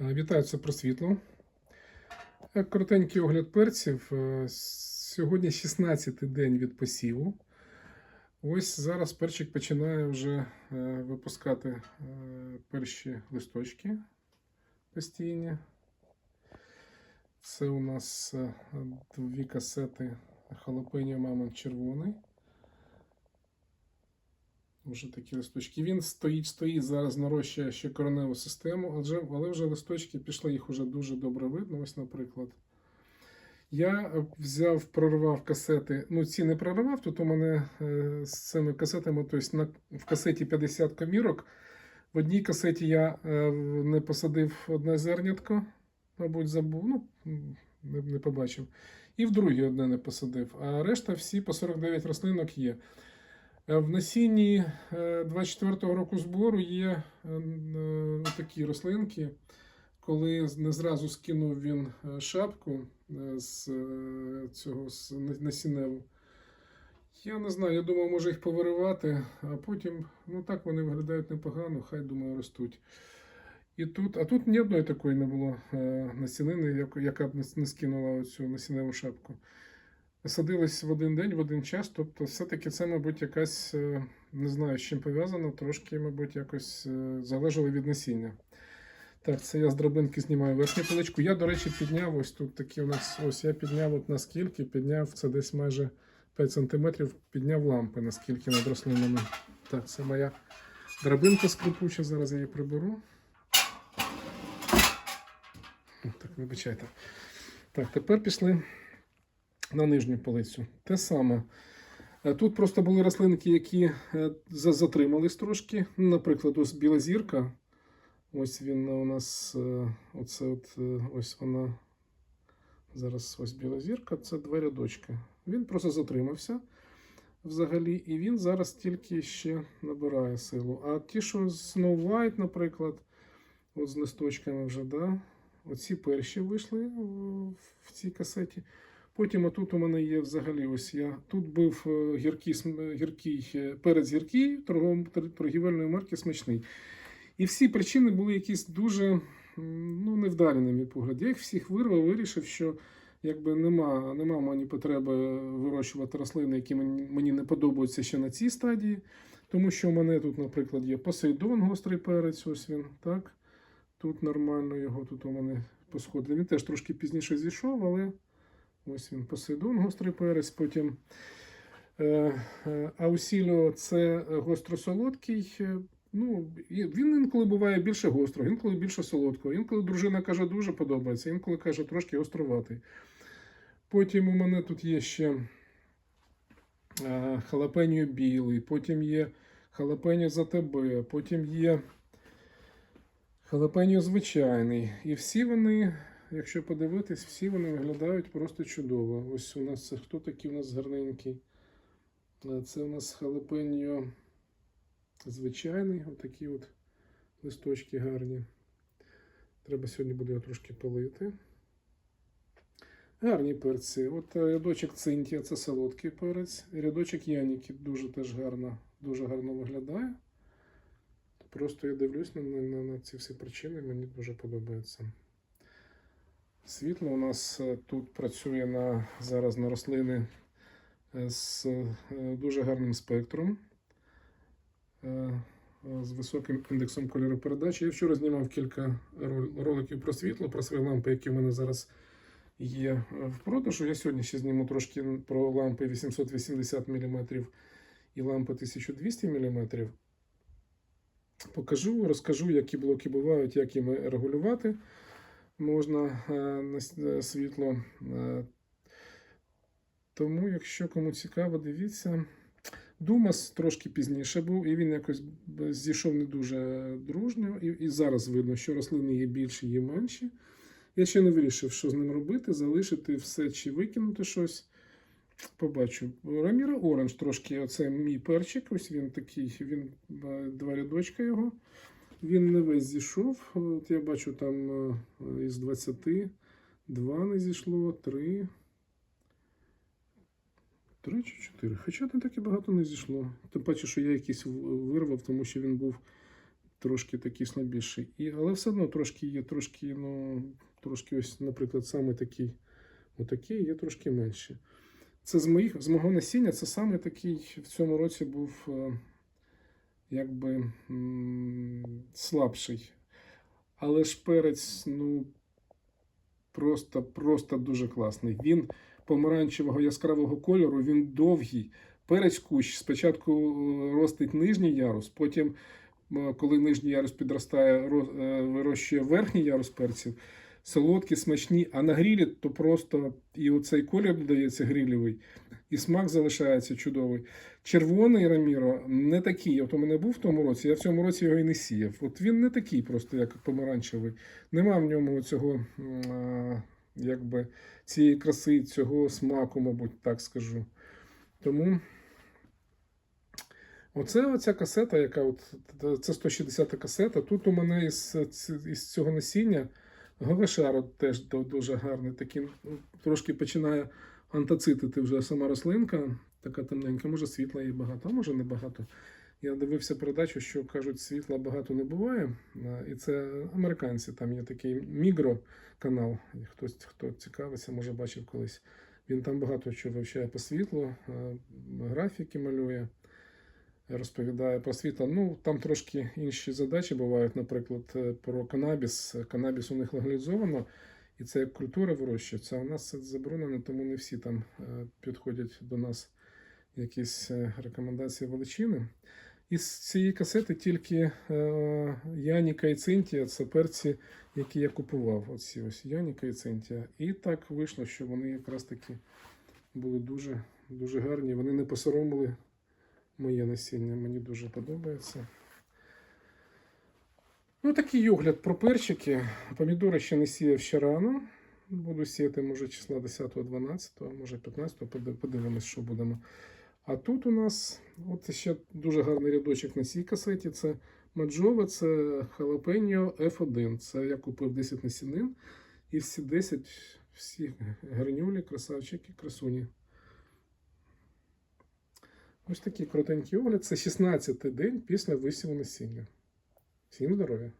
Е, Вітаю, це про світло. Е, Коротенький огляд перців. Е, Сьогодні 16-й день від посіву. Ось зараз перчик починає вже випускати перші листочки постійні. Це у нас дві касети халапеньо мамонт червоний. Вже такі листочки. Він стоїть, стоїть зараз нарощує ще кореневу систему, адже, але вже листочки пішли, їх вже дуже добре видно. Ось, наприклад. Я е, взяв, прорвав касети. Ну, ці не прорвав. Тут у мене е, з цими касетами, тобто на, в касеті 50 комірок. В одній касеті я е, не посадив одне зернятко, мабуть, забув, ну, не побачив. І в другій одне не посадив. А решта всі по 49 рослинок є. Е, В насінні е, 24-го року збору є е, е, такі рослинки. Коли не зразу скинув він е, шапку е, з е, цього з насінневу, я не знаю, я думав, може їх повиривати, а потім, ну так вони виглядають непогано, хай думаю, ростуть. І тут, а тут ні одної такої не було е, насінини, яка б не скинула цю насінневу шапку. Садились в один день, в один час. Тобто, все-таки це, мабуть, якась, е, не знаю, з чим пов'язано, трошки, мабуть, якось е, залежало від насіння. Так, це я з драбинки знімаю верхню поличку. Я, до речі, підняв ось тут такі у нас. Ось я підняв от наскільки, підняв це десь майже 5 см, підняв лампи, наскільки над рослинами. Так, це моя драбинка скрипуча, зараз я її приберу. Так, вибачайте. Так, тепер пішли на нижню полицю. Те саме. Е, Тут просто були рослинки, які е, затримались трошки. Наприклад, ось біла зірка. Ось він у нас. е, Оце от, ось вона. Зараз ось біла зірка, це два рядочки. Він просто затримався взагалі, і він зараз тільки ще набирає силу. А ті, що Snow White, наприклад, от з листочками вже, да, оці перші вийшли в цій касеті. Потім отут у мене є взагалі ось я. Тут був е, гіркий, гіркий е, перець гіркий торгов- торгівельної марки смачний. І всі причини були якісь дуже ну, невдалі, на мій погляд. Я їх всіх вирвав, вирішив, що якби нема, нема мені потреби вирощувати рослини, які мені не подобаються ще на цій стадії. Тому що у мене тут, наприклад, є посейдон, гострий перець, ось він, так. Тут нормально його, тут у мене посходили. Він теж трошки пізніше зійшов, але ось він посейдон, гострий перець. Потім е, е, аусіліо це гостросолодкий. е, Ну, він інколи буває більше гострого, інколи більше солодкого. Інколи дружина каже, дуже подобається, інколи каже, трошки гостроватий. Потім у мене тут є ще халапеньо білий, потім є халапеньо за тебе, потім є халапеньо звичайний. І всі вони, якщо подивитись, всі вони виглядають просто чудово. Ось у нас це хто такий у нас гарненький? Е, Це у нас халапеньо звичайний, отакі от листочки гарні. Треба сьогодні буде його трошки полити. Гарні перці. От е, рядочок Цинтія це солодкий перець. Рядочок Яніки дуже теж гарно, дуже гарно виглядає. Просто я дивлюсь на, на, на ці всі причини, мені дуже подобається. Світло у нас е, тут працює на, зараз на рослини е, з е, дуже гарним спектром, з високим індексом кольоропередачі. Я вчора знімав кілька роликів про світло, про свої лампи, які в мене зараз є в продажу. Я сьогодні ще зніму трошки про лампи 880 мм і лампи 1200 мм. Покажу, розкажу, які блоки бувають, як їм регулювати можна е, на е, світло. Е, Тому, якщо кому цікаво, дивіться. Думас трошки пізніше був, і він якось зійшов не дуже дружньо. І, і зараз видно, що рослини є більші, є менші. Я ще не вирішив, що з ним робити, залишити все чи викинути щось. Побачу. Раміра Оранж трошки, оце мій перчик. Ось він такий, він два рядочка його. Він не весь зійшов. От я бачу, там е, із 20 два не зійшло, три. Три чи чотири. Хоча не так і багато не зійшло. Тим паче, що я якийсь вирвав, тому що він був трошки такий слабіший. І, але все одно трошки є, трошки, ну, трошки ось, наприклад, саме такий, отакий є трошки менший. Це з, моїх, з мого насіння, це саме такий в цьому році був е, якби слабший. Але ж перець, ну, просто, просто дуже класний. Він помаранчевого яскравого кольору, він довгий. Перець кущ спочатку е, ростить нижній ярус, потім, е, коли нижній ярус підростає, е, вирощує верхній ярус перців. Солодкі, смачні, а на грілі то просто і оцей колір додається грілєвий, і смак залишається чудовий. Червоний Раміро не такий. От у мене був в тому році, я в цьому році його і не сіяв. От він не такий, просто як помаранчевий. Нема в ньому цього, якби, цієї краси, цього смаку, мабуть, так скажу. Тому оце оця касета, яка от, це 160-та касета. Тут у мене із, із цього насіння Говешаро теж дуже гарний. Такий, трошки починає антацитити вже сама рослинка, така темненька, може світла її багато, а може не багато. Я дивився передачу, що кажуть, світла багато не буває. І це американці. Там є такий мігро канал. І Хтось, хто цікавиться, може бачив колись. Він там багато що вивчає по світлу, графіки малює, розповідає про світло. Ну, там трошки інші задачі бувають, наприклад, е, про канабіс. Канабіс у них легалізовано, і це як культура вирощується. А у нас це заборонено, тому не всі там е, підходять до нас якісь е, рекомендації величини. Із цієї касети тільки е, Яніка і Цинтія це перці, які я купував. Оці ось Яніка і Цинтія. І так вийшло, що вони якраз таки були дуже, дуже гарні. Вони не посоромили моє насіння. Мені дуже подобається. Ну, такий огляд про перчики. Помідори ще не сіяв ще рано. Буду сіяти, може, числа 10-12, може 15, поди- подивимось, що будемо. А тут у нас от ще дуже гарний рядочок на цій касеті. Це Маджова, це Халапеньо F1. Це я купив 10 насінин. І всі 10, всі гарнюлі, красавчики, красуні. Ось такий коротенький огляд. Це 16-й день після висіву насіння. Всім здоров'я!